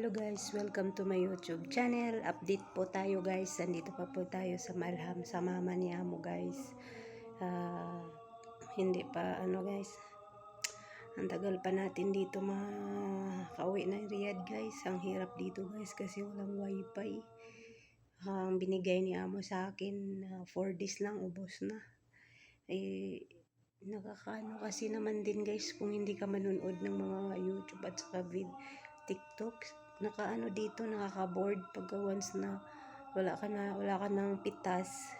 Hello guys, welcome to my YouTube channel. Update po tayo guys. Nandito pa po tayo sa Malham, sa mama ni Amo guys. Ah, hindi pa ano guys. Ang tagal pa natin dito makauwi ng Riyadh guys. Ang hirap dito guys kasi walang wifi. ang binigay ni Amo sa akin, 4 days lang ubos na. Eh, nakakaano kasi naman din guys kung hindi ka manonood ng mga YouTube at saka vid TikTok nakaano dito nakaka-board pagka once na wala ka na wala ka ng pitas.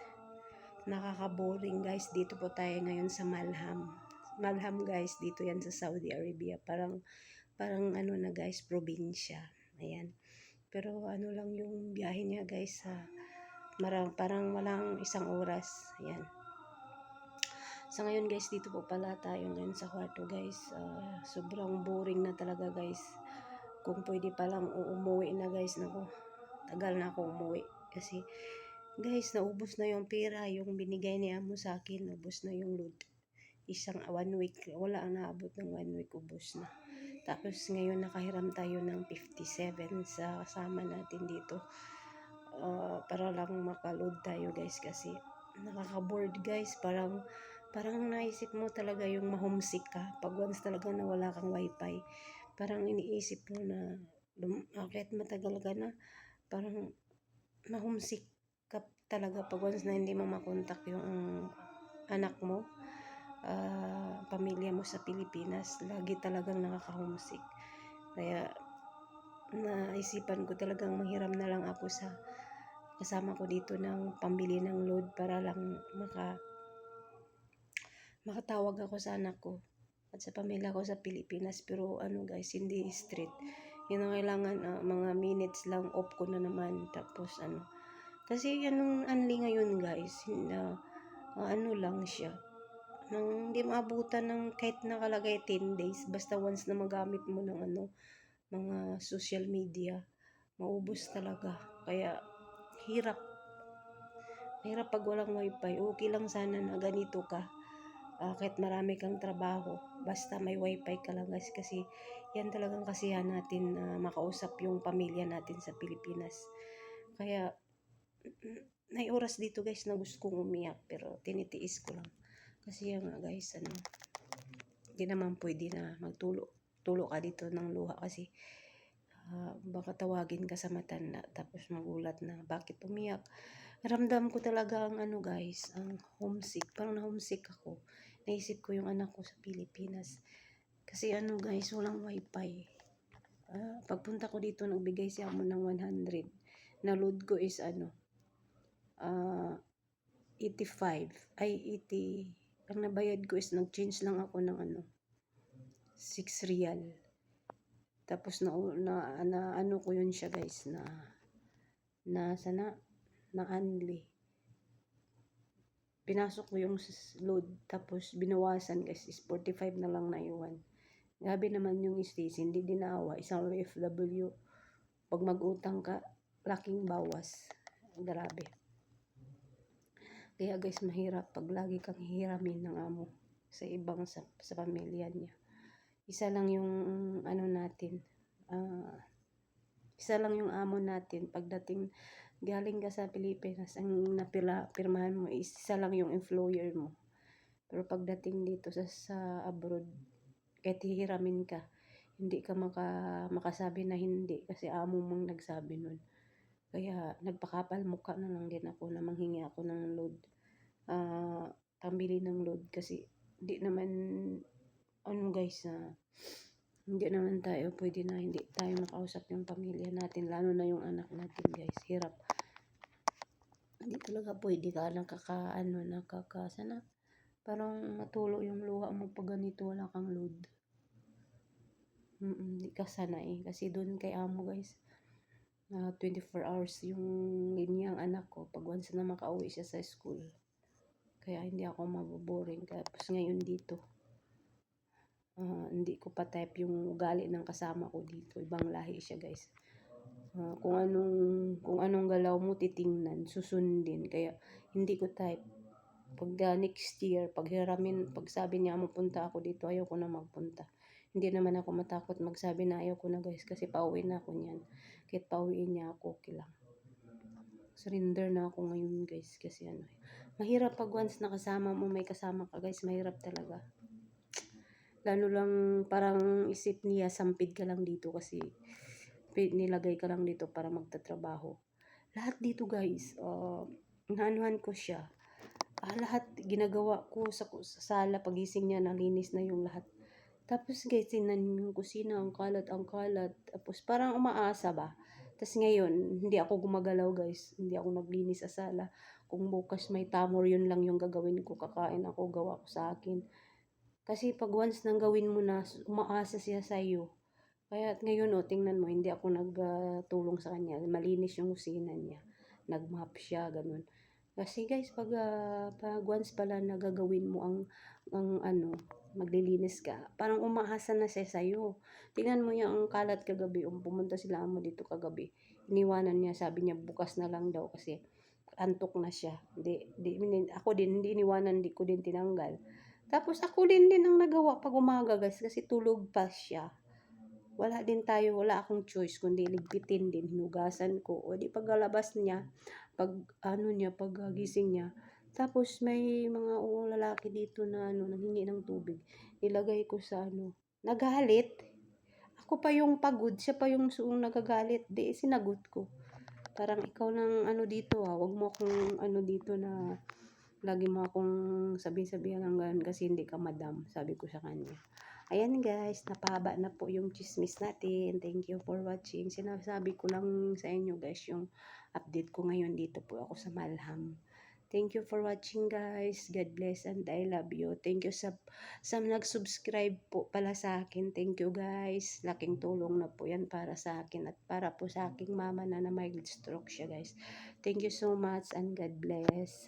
Nakaka-boring guys. Dito po tayo ngayon sa Malham. Malham guys dito yan sa Saudi Arabia. Parang parang ano na guys probinsya. Ayan. Pero ano lang yung biyahe niya guys sa marang parang walang isang oras. Ayan. Sa ngayon guys, dito po pala tayo ngayon sa kwarto guys. Uh, sobrang boring na talaga guys. Kung pwede pa lang umuwi na guys. Naku, tagal na ako umuwi. Kasi guys, naubos na yung pera. Yung binigay ni amo sa akin, ubos na yung load. Isang one week, wala ang naabot ng one week, ubos na. Tapos ngayon nakahiram tayo ng 57 sa kasama natin dito. Uh, para lang makaload tayo guys kasi nakaka-board guys. Parang parang naisip mo talaga yung ma-homesick ka pag once talaga na wala kang wifi parang iniisip mo na kahit matagal ka na? Parang ma-homesick ka talaga pag once na hindi mo makontak yung anak mo uh, pamilya mo sa Pilipinas. Lagi talagang nakaka-homesick kaya naisipan ko talagang manghiram na lang ako sa kasama ko dito ng pambili ng load para lang maka makatawag ako sa anak ko at sa pamilya ko sa Pilipinas pero ano guys hindi street yun ang kailangan uh, mga minutes lang off ko na naman tapos ano. Kasi anong anli ngayon guys na uh, ano lang siya. Nang hindi maabutan ng kahit nakalagay 10 days basta once na magamit mo ng ano mga social media maubos talaga. Kaya hirap. Hirap pag walang wifi. Okay lang sana na ganito ka uh, kahit marami kang trabaho, basta may wifi ka lang guys kasi yan talagang kasiyahan natin na uh, makausap yung pamilya natin sa Pilipinas. Kaya may oras dito guys na gusto kong umiyak pero tinitiis ko lang. Kasi yan nga guys, ano, hindi naman pwede na magtulo tulo ka dito ng luha kasi uh, baka tawagin ka sa matanda tapos magulat na bakit umiyak ramdam ko talaga ang ano guys ang homesick parang na homesick ako naisip ko yung anak ko sa Pilipinas. Kasi ano guys, walang wifi. Uh, pagpunta ko dito, nagbigay siya mo ng 100. Na load ko is ano, uh, ah, 85. Ay, 80. Ang nabayad ko is nag-change lang ako ng ano, 6 real. Tapos na, na, na ano ko yun siya guys, na, na sana, na unli pinasok ko yung load tapos binawasan guys is 45 na lang na iwan. Grabe naman yung stage hindi dinawa isang OFW pag mag-utang ka laking bawas. Grabe. Kaya guys mahirap pag lagi kang hihiramin ng amo sa ibang sa, sa pamilya niya. Isa lang yung ano natin uh, isa lang yung amo natin pagdating galing ka sa Pilipinas, ang napila, pirmahan mo is isa lang yung employer mo. Pero pagdating dito sa, sa abroad, kahit hihiramin ka, hindi ka maka, makasabi na hindi kasi amo mong nagsabi nun. Kaya nagpakapal mukha na lang din ako na manghingi ako ng load. Uh, pambili ng load kasi di naman ano guys na uh, hindi naman tayo pwede na hindi tayo makausap yung pamilya natin lalo na yung anak natin guys. Hirap. Hindi talaga pwede ka lang kaka ano nakaka sana parang matulo yung luha mo pag ganito wala kang load. Hindi ka sanay. Kasi doon kay amo guys uh, ah, 24 hours yung ganyang anak ko pag once na makauwi siya sa school. Kaya hindi ako maboboring. Tapos ngayon dito uh, hindi ko pa type yung ugali ng kasama ko dito ibang lahi siya guys uh, kung anong kung anong galaw mo titingnan susundin kaya hindi ko type pag uh, next year pag hiramin pag sabi niya mapunta ako dito ayaw ko na magpunta Hindi naman ako matakot magsabi na ayaw ko na guys kasi pauwi na ako niyan. Kahit pauwiin niya ako, okay lang. Surrender na ako ngayon guys kasi ano. Mahirap pag once nakasama mo, may kasama ka guys, mahirap talaga. Lalo lang parang isip niya, sampid ka lang dito kasi nilagay ka lang dito para magtatrabaho. Lahat dito guys, uh, naanuhan ko siya. Ah, lahat ginagawa ko sa, sa sala, pagising niya, nalinis na yung lahat. Tapos guys, tinan yung kusina, ang kalat, ang kalat. Tapos parang umaasa ba? Tapos ngayon, hindi ako gumagalaw guys. Hindi ako naglinis sa sala. Kung bukas may tamor, yun lang yung gagawin ko. Kakain ako, gawa ko sa akin. Kasi pag once nang gawin mo na, umaasa siya sa iyo. Kaya at ngayon, oh, tingnan mo, hindi ako nagtulong sa kanya. Malinis yung kusina niya. Nagmap siya, ganun. Kasi guys, pag, ah, pag once pala nagagawin mo ang, ang ano, maglilinis ka, parang umaasa na siya sa'yo. Tingnan mo yung kalat kagabi, um, pumunta sila amo dito kagabi. Iniwanan niya, sabi niya bukas na lang daw kasi antok na siya. Di, di, ako din, hindi iniwanan, di ko din tinanggal. Tapos ako din din ang nagawa pag umaga guys kasi tulog pa siya. Wala din tayo, wala akong choice kundi ligpitin din, hinugasan ko. O di paglalabas niya, pag ano niya, pag gising niya, tapos may mga oh, lalaki dito na ano, nanghingi ng tubig. Nilagay ko sa ano, nagalit. Ako pa yung pagod, siya pa yung suong nagagalit. Di, sinagot ko. Parang ikaw lang ano dito ah, wag mo akong ano dito na lagi mo akong sabi-sabihan ng ganun kasi hindi ka madam, sabi ko sa kanya. Ayan guys, napahaba na po yung chismis natin. Thank you for watching. Sinasabi ko lang sa inyo guys yung update ko ngayon dito po ako sa Malham. Thank you for watching guys. God bless and I love you. Thank you sa, sa nag-subscribe po pala sa akin. Thank you guys. Laking tulong na po yan para sa akin at para po sa aking mama na na mild stroke siya guys. Thank you so much and God bless.